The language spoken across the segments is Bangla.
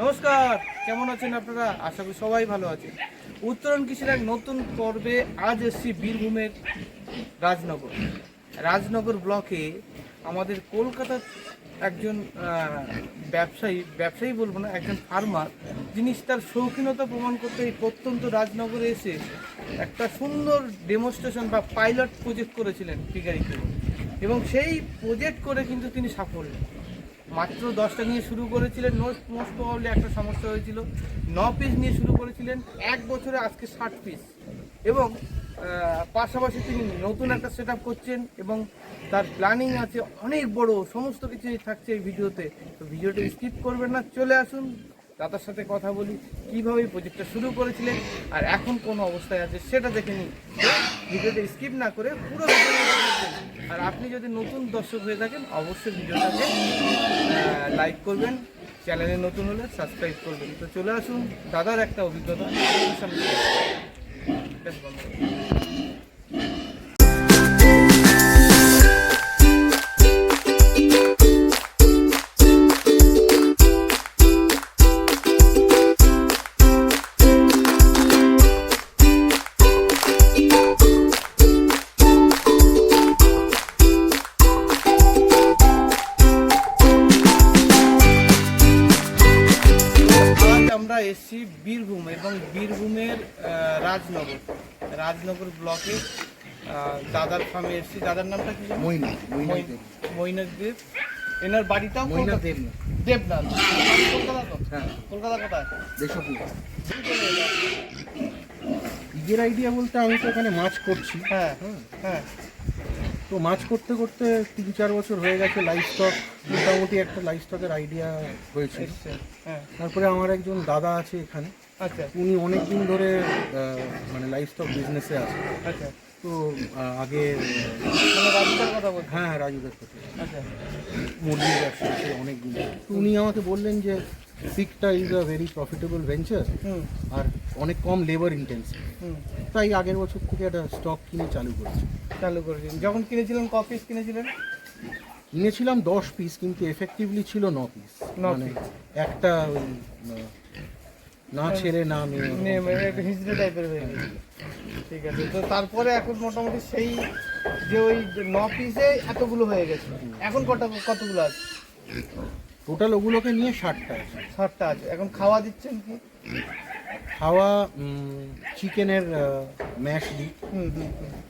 নমস্কার, কেমন আছেন আপনারা? আশা করি সবাই ভালো আছে উত্তরণ কৃষির এক নতুন পর্বে আজ এসছি বীরভূমের রাজনগর। রাজনগর ব্লকে আমাদের কলকাতার একজন ব্যবসায়ী ব্যবসায়ী বলব না, একজন ফার্মার যিনি তার শৌখিনতা প্রমাণ করতে এই প্রত্যন্ত রাজনগরে এসে একটা সুন্দর ডেমনস্ট্রেশন বা পাইলট প্রজেক্ট করেছিলেন ফিগারিতে এবং সেই প্রজেক্ট করে কিন্তু তিনি সাফল্য। মাত্র দশটা নিয়ে শুরু করেছিলেন নোট মোস্ট প্রবাবলি একটা সমস্যা হয়েছিল। ন পিস নিয়ে শুরু করেছিলেন, এক বছরে আজকে ষাট পিস এবং পাশাপাশি তিনি নতুন একটা সেট করছেন এবং তার প্ল্যানিং আছে অনেক বড় সমস্ত কিছু থাকছে এই ভিডিওতে। তো ভিডিওটা স্কিপ করবেন না চলে আসুন দাদার সাথে কথা বলি কীভাবে প্রজেক্টটা শুরু করেছিলেন আর এখন কোন অবস্থায় আছে সেটা দেখে নিন। ভিডিওটা স্কিপ না করে পুরো আর আপনি যদি নতুন দর্শক হয়ে থাকেন অবশ্যই ভিডিওটাকে লাইক করবেন চ্যানেলে নতুন হলে সাবস্ক্রাইব করবেন। তো চলে আসুন দাদার একটা অভিজ্ঞতা। সামনে। বেশ বন্ধ এসেছি বীরভূম এবং বীরভূমের রাজনগর। রাজনগর ব্লকে দাদার ফার্মে এসেছি। দাদার নামটা কি মৈনাক দেব। এনার বাড়িটাও দেবনাথ। কলকাতা তো? হ্যাঁ। কলকাতা কোথায়? ঈদের আইডিয়া বলতে আমি তো এখানে মাছ করছি। হ্যাঁ হ্যাঁ। তো মাছ করতে করতে তিন চার বছর হয়ে গেছে লাইফ স্টক মোটামুটি একটা লাইফ স্টকের আইডিয়া হয়েছে। হ্যাঁ। তারপরে আমার একজন দাদা আছে এখানে। আচ্ছা। উনি অনেক দিন ধরে মানে লাইফ স্টক বিজনেসে আছে। আচ্ছা। তো আগে মানে রাজুদার কথা বলছি হ্যাঁ হ্যাঁ রাজুদের কথা। আচ্ছা। মুরগির ব্যবসা অনেক দিন তো উনি আমাকে বললেন যে সিকটা is a very profitable venture আর অনেক কম লেবার ইন্টেন্সিভ হুম তাই আগের বছর থেকে একটা স্টক কিনে চালু করেছি। চালু করেছেন। যখন কিনেছিলেন ক পিস কিনেছিলেন? কিনেছিলাম দশ পিস কিন্তু এফেক্টিভলি ছিল ন পিস মানে একটা ওই আহ, না ছেলে না মেয়ে হিজড়ে টাইপের হয়ে ঠিক আছে তো তারপরে এখন মোটামুটি সেই যে ওই ন পিসে এতগুলো হয়ে গেছে। এখন কটা কতগুলো আছে? টোটাল ওগুলোকে নিয়ে ষাটটা আছে। ষাটটা আছে। এখন খাওয়া দিচ্ছেন কি? খাওয়া চিকেনের ম্যাশ দিই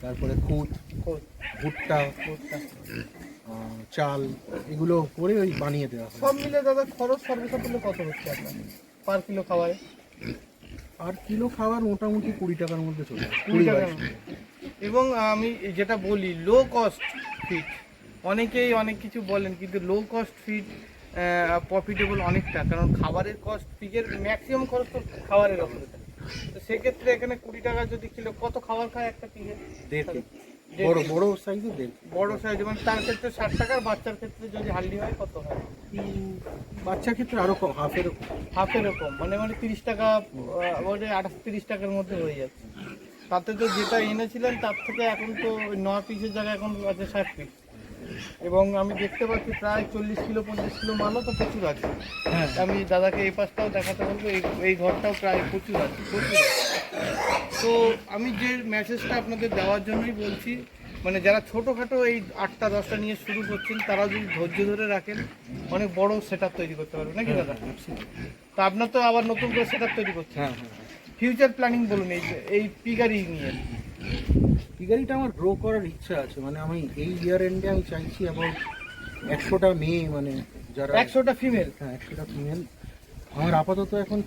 তারপরে খুদ, ভুট্টা চাল এগুলো করে ওই বানিয়ে দেওয়া সব মিলে দাদা খরচ সর্বসাকুল্য কত হচ্ছে আপনার? পার কিলো খাওয়ায়? আর কিলো খাবার মোটামুটি কুড়ি টাকার মধ্যে চলে যায়। কুড়ি টাকার। এবং আমি যেটা বলি লো কস্ট ফিট অনেকেই অনেক কিছু বলেন কিন্তু লো কস্ট ফিট প্রফিটেবল অনেকটা কারণ খাবারের কস্ট ফিকের ম্যাক্সিমাম খরচ তো খাবারের ওপরে। থাকে। তো সেক্ষেত্রে এখানে কুড়ি টাকা যদি কিলো কত খাবার খায় একটা দেড় বড় বড় সাইজে দেড় বড় সাইজ মানে তার ক্ষেত্রে ষাট টাকার বাচ্চার ক্ষেত্রে যদি হালদি হয় কত হয়? বাচ্চার ক্ষেত্রে আরও কম মানে মানে তিরিশ টাকা ওটা আঠাশ তিরিশ টাকার মধ্যে হয়ে যাচ্ছে। তাতে তো যেটা এনেছিলেন তার থেকে এখন তো ওই ন পিসের জায়গায় এখন আছে ষাট পিস এবং আমি দেখতে পাচ্ছি প্রায় চল্লিশ কিলো পঞ্চাশ কিলো মালও তো প্রচুর আছে। হ্যাঁ। আমি দাদাকে এই পাশটাও দেখাতে বলব এই এই ঘরটাও প্রায় প্রচুর আছে প্রচুর তো আমি যে মেসেজটা আপনাদের দেওয়ার জন্যই বলছি মানে যারা ছোটোখাটো এই আটটা দশটা নিয়ে শুরু করছেন তারা যদি ধৈর্য ধরে রাখেন অনেক বড় সেট তৈরি করতে পারবে নাকি দাদা? তা আপনার তো আবার নতুন করে সেট তৈরি করছে হ্যাঁ হ্যাঁ। ফিউচার প্ল্যানিং বলুন এই এই পিগারি নিয়ে। পিগারিটা আমার গ্রো করার ইচ্ছা আছে। মানে আমি এই ইয়ার এন্ডে আমি চাইছি অ্যাবাউট একশোটা মেয়ে মানে যারা একশোটা ফিমেল হ্যাঁ একশোটা ফিমেল আমার আপাতত এখন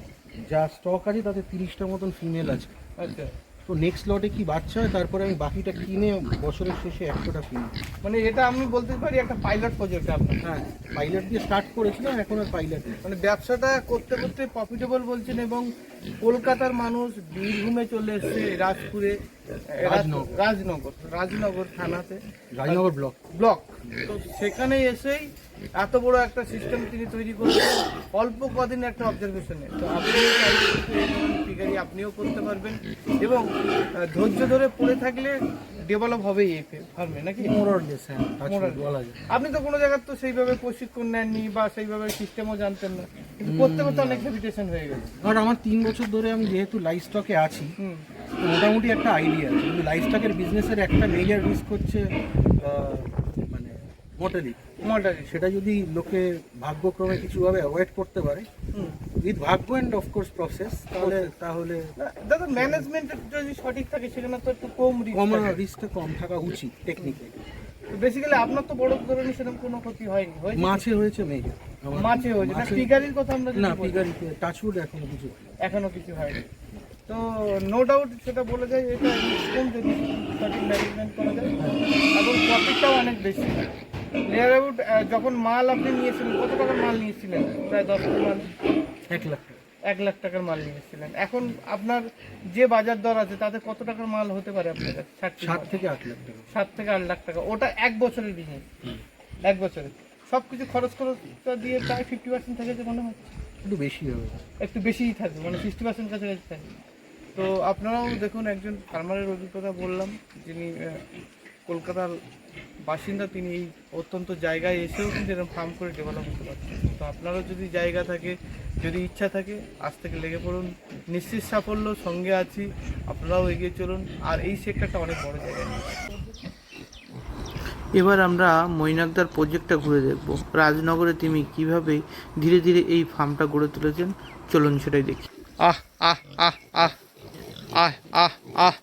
যা স্টক আছে তাতে তিরিশটা মতন ফিমেল আছে। আচ্ছা। তো নেক্সট লটে কি বাচ্চা হয় তারপরে আমি বাকিটা কিনে বছরের শেষে একশোটা ফিমেল মানে এটা আমি বলতে পারি একটা পাইলট প্রজেক্ট আপনার। হ্যাঁ পাইলট দিয়ে স্টার্ট করেছিলাম এখন আর পাইলট মানে ব্যবসাটা করতে করতে প্রফিটেবল বলছেন এবং কলকাতার মানুষ বীরভূমে চলে এসছে রাজপুরে রাজ- রাজনগর। রাজনগর থানাতে। রাজনগর ব্লক। ব্লক। তো সেখানে এসেই এত বড় একটা সিস্টেম তিনি তৈরি করছেন অল্প কদিন একটা অবজারভেশনে তো আপনি আপনিও করতে পারবেন। এবং ধৈর্য ধরে পড়ে থাকলে ডেভেলপ হবে এই ফার্মে নাকি? মোরলেস হ্যাঁ আপনি তো কোনো জায়গার তো সেইভাবে প্রশিক্ষণ নেননি বা সেইভাবে সিস্টেমও জানতেন না। কিন্তু করতে করতে অনেক হেভিটেশন হয়ে গেছে। আর আমার তিন বছর ধরে আমি যেহেতু লাইফ স্টকে আছি মোটামুটি একটা আইডিয়া আছে। কিন্তু লাইফ স্টকের বিজনেসের একটা মেজর রিস্ক হচ্ছে মানে মর্টালিটি মডারি সেটা যদি লোকে ভাগ্যক্রমে কিছুভাবে অ্যাভয়েড করতে পারে উইথ ভাগ্য অ্যান্ড অফকোর্স প্রসেস তাহলে তাহলে দাদা ম্যানেজমেন্ট যদি সঠিক থাকে সেখানে তো একটু কম কম রিস্ক রিস্কটা কম থাকা উচিত টেকনিক্যালি বেসিক্যালি আপনার তো বড় ধরনের সেরকম কোনো ক্ষতি হয়নি। হয়েছে মাছে হয়েছে মেজর মাছে হয়েছে। না ফিগারির কথা আমরা না বলি, ফিগারিতে টাচউড এখনও কিছু হয়নি। এখনও কিছু হয়নি। তো নো ডাউট সেটা বলে যায় এটা কম যদি সঠিক ম্যানেজমেন্ট করা যায় এবং প্রফিটটাও অনেক বেশি। আউট যখন মাল আপনি নিয়েছিলেন কত টাকার মাল নিয়েছিলেন? প্রায় দশ মাল। এক লাখ এক লাখ টাকার মাল নিয়েছিলেন। এখন আপনার যে বাজার দর আছে তাতে কত টাকার মাল হতে পারে আপনার কাছে? সাত থেকে আট লাখ টাকা। সাত থেকে আট লাখ টাকা। ওটা এক বছরের বিজনেস এক বছরে। সব কিছু খরচ খরচটা দিয়ে প্রায় ফিফটি পার্সেন্ট থেকে মনে হচ্ছে একটু বেশি হবে। একটু বেশিই থাকবে মানে সিক্সটি পার্সেন্ট কাছাকাছি থাকবে তো আপনারাও দেখুন একজন ফার্মারের অভিজ্ঞতা বললাম যিনি কলকাতার বাসিন্দা তিনি এই অত্যন্ত জায়গায় এসেও কিন্তু এরকম ফার্ম করে ডেভেলপ করতে পারছেন। তো আপনারও যদি জায়গা থাকে যদি ইচ্ছা থাকে আজ থেকে লেগে পড়ুন। নিশ্চিত সাফল্য সঙ্গে আছি। আপনারাও এগিয়ে চলুন। আর এই সেক্টরটা অনেক বড় জায়গায় এবার আমরা মৈনাকদার প্রজেক্টটা ঘুরে দেখব। রাজনগরে তিনি কীভাবে ধীরে ধীরে এই ফার্মটা গড়ে তুলেছেন? চলুন সেটাই দেখি। আহ আহ আহ আহ আহ আহ আহ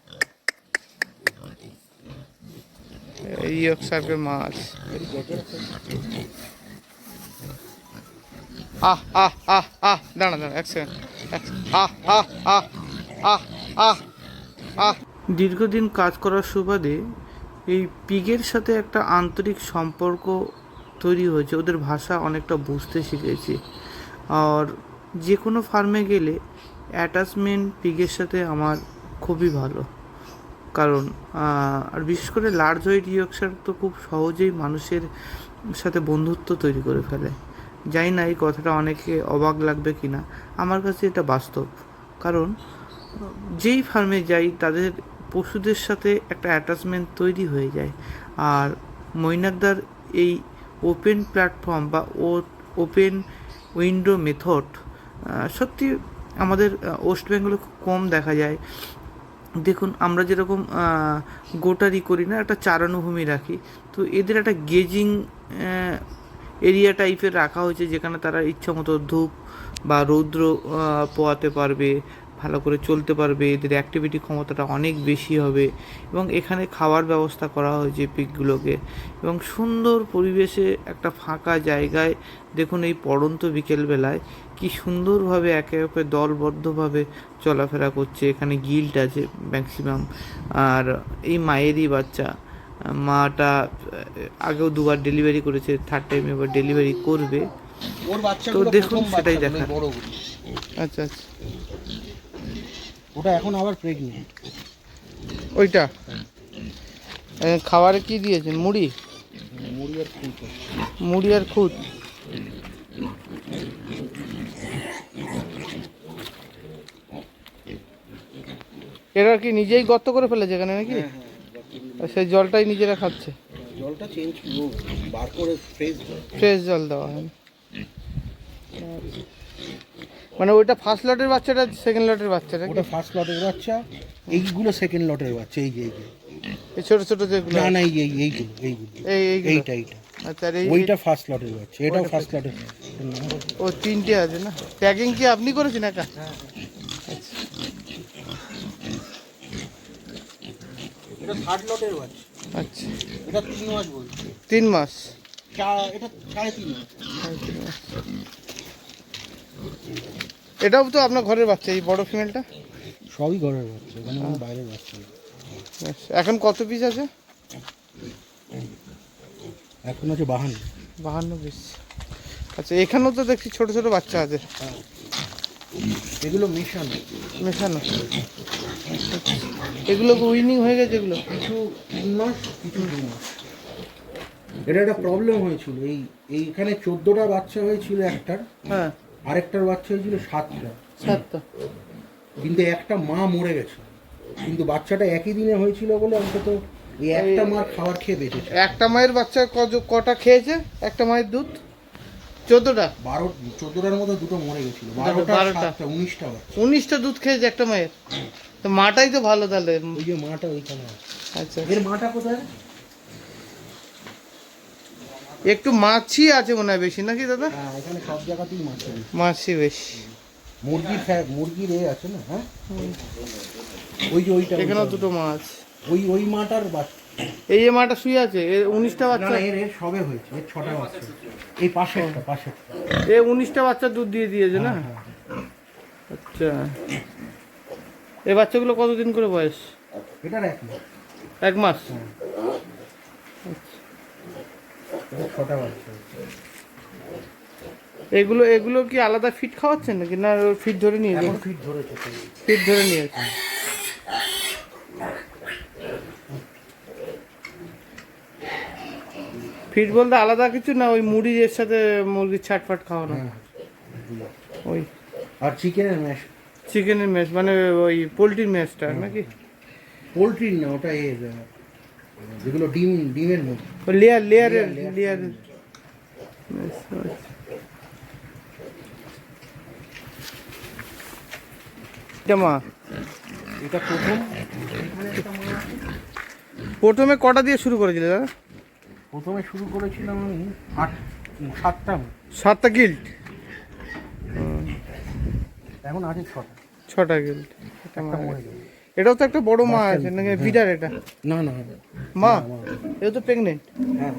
এই সার্কের মাছ আহ আহ আহ দাঁড়া দাঁড়া এক আহ আহ আহ আহ আহ আহ দীর্ঘদিন কাজ করার সুবাদে এই পিগের সাথে একটা আন্তরিক সম্পর্ক তৈরি হয়েছে। ওদের ভাষা অনেকটা বুঝতে শিখেছি। আর যে কোনো ফার্মে গেলে অ্যাটাচমেন্ট পিগের সাথে আমার খুবই ভালো। কারণ আর বিশেষ করে লার্জ ওয়েট ইয়র্কশার তো খুব সহজেই মানুষের সাথে বন্ধুত্ব তৈরি করে ফেলে। জানি না এই কথাটা অনেকে অবাক লাগবে কি না আমার কাছে এটা বাস্তব। কারণ, যেই ফার্মে যাই, তাদের পশুদের সাথে একটা অ্যাটাচমেন্ট তৈরি হয়ে যায়। আর মৈনাকদার এই ওপেন প্ল্যাটফর্ম বা ও ওপেন উইন্ডো মেথড সত্যি আমাদের ওয়েস্ট বেঙ্গলে খুব কম দেখা যায়। দেখুন, আমরা যেরকম গোটারি করি না, একটা চারানুভূমি রাখি, তো এদের একটা গেজিং এরিয়া টাইপের রাখা হয়েছে, যেখানে তারা ইচ্ছা মতো ধূপ বা রৌদ্র পোয়াতে পারবে, ভালো করে চলতে পারবে, এদের অ্যাক্টিভিটি ক্ষমতাটা অনেক বেশি হবে, এবং এখানে খাওয়ার ব্যবস্থা করা হয়েছে পিকগুলোকে, এবং সুন্দর পরিবেশে একটা ফাঁকা জায়গায়, দেখুন এই পড়ন্ত বিকেলবেলায় কি সুন্দরভাবে একে অপরে দলবদ্ধভাবে চলাফেরা করছে। এখানে গিল্ট আছে ম্যাক্সিমাম আর এই মায়েরই বাচ্চা মাটা আগেও দুবার ডেলিভারি করেছে থার্ড টাইম এবার ডেলিভারি করবে। ওর বাচ্চা তো দেখুন সেটাই দেখা বড় আচ্ছা আচ্ছা। ওটা এখন আবার প্রেগনেন্ট ওইটা? খাবারে কি দিয়েছেন? মুড়ি? মুড়ি আর ফুল মুড়ি আর খুদ এরা কি নিজেই গর্ত করে ফেলেছে এখানে নাকি? হ্যাঁ হ্যাঁ সেই জলটাই নিজেরা খাচ্ছে। জলটা চেঞ্জ বার করে ফ্রেশ ফ্রেশ জল দেওয়া হয়। মানে ওইটা ফার্স্ট লটের বাচ্চাটা সেকেন্ড লটের বাচ্চাটা ওটা ফার্স্ট লটের বাচ্চা এইগুলো সেকেন্ড লটের বাচ্চা এই যে এই যে। এই ছোট ছোট যেগুলো। না না এই এই এইগুলো এইগুলো এই এইটা এইটা। আচ্ছা এই ওইটা ফার্স্ট লটের বাচ্চা এটাও ফার্স্ট লটের ও তিনটে আছে না? প্যাকিং কি আপনি করেছেন একা? এটা থার্ড লটের বাচ্চা আচ্ছা। এটা তিন মাস বলছে। তিন মাস। এটা সাড়ে তিন মাস। তিন মাস। এটাও তো আপনার ঘরের বাচ্চা এই বড় ফিমেলটা সবই ঘরের বাচ্চা এখানে বাইরের বাচ্চা। আচ্ছা, এখন কত পিস আছে? এখন আছে বাহান্ন। বাহান্ন পিস আচ্ছা এখানেও তো দেখছি ছোট ছোট বাচ্চা আছে। এগুলো মেশানো। মেশানো। এগুলো উইনিং হয়ে গেছে এগুলো? কিছু তিন মাস কিছু দু মাস এটা একটা প্রবলেম হয়েছিল। এই এইখানে চোদ্দটা বাচ্চা হয়েছিল একটার। হ্যাঁ। আরেকটার বাচ্চা হয়েছিল সাতটা। সাতটা। কিন্তু একটা মা মরে গেছে। কিন্তু বাচ্চাটা একই দিনে হয়েছিল বলে অন্তত এই একটা মার খাবার খেয়ে বেঁচেছে। একটা মায়ের বাচ্চা কটা খেয়েছে? একটা মায়ের দুধ? চোদ্দটা? বারো চোদ্দটার মতো দুটো মরে গেছিল। বারোটা বারোটা। উনিশটা উনিশটা দুধ খেয়েছে একটা মায়ের? তো মাটাই তো ভালো তাহলে। ওই যে মাটা ওইখানে আচ্ছা। এর মাটা কোথায়? একটু মাছি আছে মনে হয় বেশি নাকি দাদা? হ্যাঁ এখানে সব জায়গাতেই মাছ। মাছি বেশি। মুরগির মুরগির এ আছে না হ্যাঁ? ওই যে ওইটা ওইটা। দুটো মাছ। ওই ওই মাটার বাচ্চা। এই যে মাটা শুয়ে আছে এর উনিশটা বাচ্চা না, এর এর সবে হয়েছে এর ছটা বাচ্চা। এই পাশেরটা পাশেরটা এ উনিশটা বাচ্চা দুধ দিয়ে দিয়েছে না? হ্যাঁ, হ্যাঁ। আচ্ছা। এই বাচ্চাগুলো কতদিন করে বয়স? এটার এক মাস। এক মাস? ছটা বাচ্চা এগুলো এগুলো কি আলাদা ফিট খাওয়াচ্ছেন নাকি? না ফিট ধরে নিয়ে এখন ফিট ধরেছে। ফিট। ধরে নিয়েছে ফিট বলতে আলাদা কিছু না ওই মুড়ি এর সাথে মুরগির ছাটফাট খাওয়ানো? হ্যাঁ। ওই। আর চিকেনের ম্যাশ চিকেনের মেস মানে ওই পোলট্রির মেসটা নাকি? পোলট্রির না ওটা আহ, যেগুলো ডিম ডিমের মধ্যে। লেয়ার লেয়ারের. লেয়ারের এটা মা? এটা প্রথম? প্রথমে কটা দিয়ে শুরু করেছিলে দাদা? প্রথমে শুরু করেছিলাম আমি আট সাতটা। সাতটা গিল্ড এখন আছে ছটা। ছটা গিল্ড একটা মরে গেল এটাও তো একটা বড় মা আছে নাকি বিডার এটা? না না মা? এটা তো প্রেগনেন্ট হ্যাঁ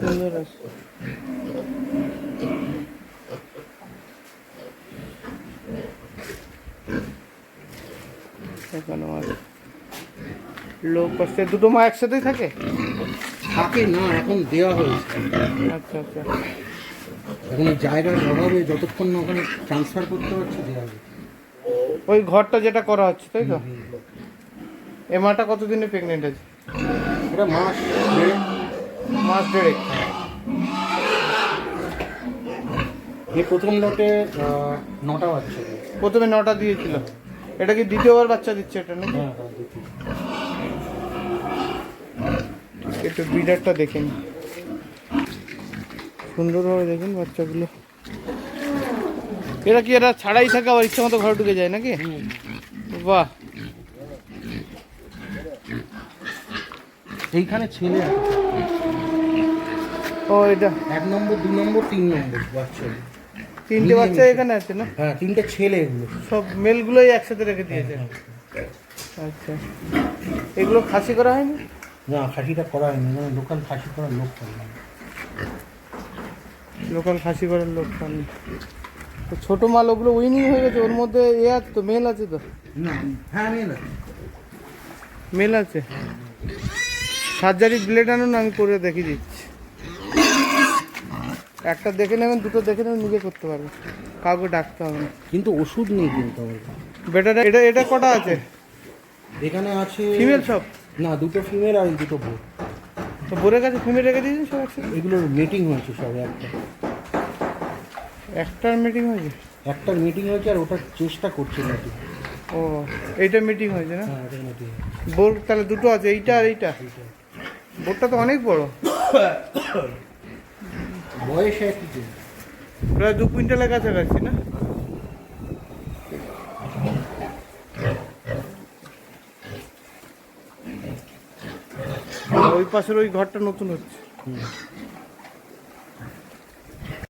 সুন্দর আছে। এখানে আছে লো কষ্টে দুটো মা একসাথেই থাকে? থাকে না এখন দেওয়া হয়েছে। আচ্ছা আচ্ছা। এখন এই জায়গার অভাবে যতক্ষণ না ওখানে ট্রান্সফার করতে পারছি দেওয়া হবে। ওই ঘরটা যেটা করা হচ্ছে তাই তো? এ মাটা কতদিনে প্রেগনেন্ট আছে? এটা মাস মাস দেড়েক। এই প্রথম লটে নটা বাচ্চা প্রথমে নটা দিয়েছিল। এটা কি দ্বিতীয়বার বাচ্চা দিচ্ছে এটা না হ্যাঁ হ্যাঁ দেখি। একটু বিডারটা দেখেন সুন্দরভাবে দেখুন বাচ্চাগুলো। এরা কি এরা ছাড়াই থাকে আবার ইচ্ছা মতো ঘরে ঢুকে যায় নাকি? বাহ। এইখানে ছেলে ও এটা। এক নম্বর দু নম্বর তিন নম্বর বাচ্চা। তিনটে বাচ্চা এখানে আছে না? হ্যাঁ তিনটে ছেলে এগুলো। সব মেলগুলোই একসাথে রেখে দিয়েছে। আচ্ছা। এগুলো খাসি করা হয়নি? না খাসিটা করা হয়নি। মানে লোকাল খাসি করার লোক পাই। লোকাল খাসি করার লোক পাননি তো ছোটো মাল ওগুলো উইনিং হয়ে গেছে ওর মধ্যে এ আছে তো মেল আছে তো? না হ্যাঁ নেই না মেল আছে? সার্জারি ব্লেড আনুন আমি করে দেখিয়ে দিচ্ছি। একটা দেখে নেবেন দুটো দেখে নেবেন নিজে করতে পারবেন। কাউকে ডাকতে হবে না। কিন্তু ওষুধ নেই কিন্তু আমার কাছে। বেটার এটা এটা কটা আছে? এখানে আছে ফিমেল সব? না দুটো ফিমেল আর দুটো বোর তো বোরের কাছে ফিমেল রেখে দিয়েছেন সব একসাথে? এগুলোর মিটিং হয়েছে সব একটা। একটার মিটিং হয়েছে? একটার মিটিং হয়েছে আর ওটার চেষ্টা করছে মিটিং ও এইটা মিটিং হয়েছে না? হ্যাঁ ওটার মিটিং বোর তাহলে দুটো আছে এইটা আর এইটা। বোরটা তো অনেক বড়। বয়স একই। প্রায় দু কুইন্টালের কাছাকাছি না? ওই পাশের ওই ঘরটা নতুন হচ্ছে।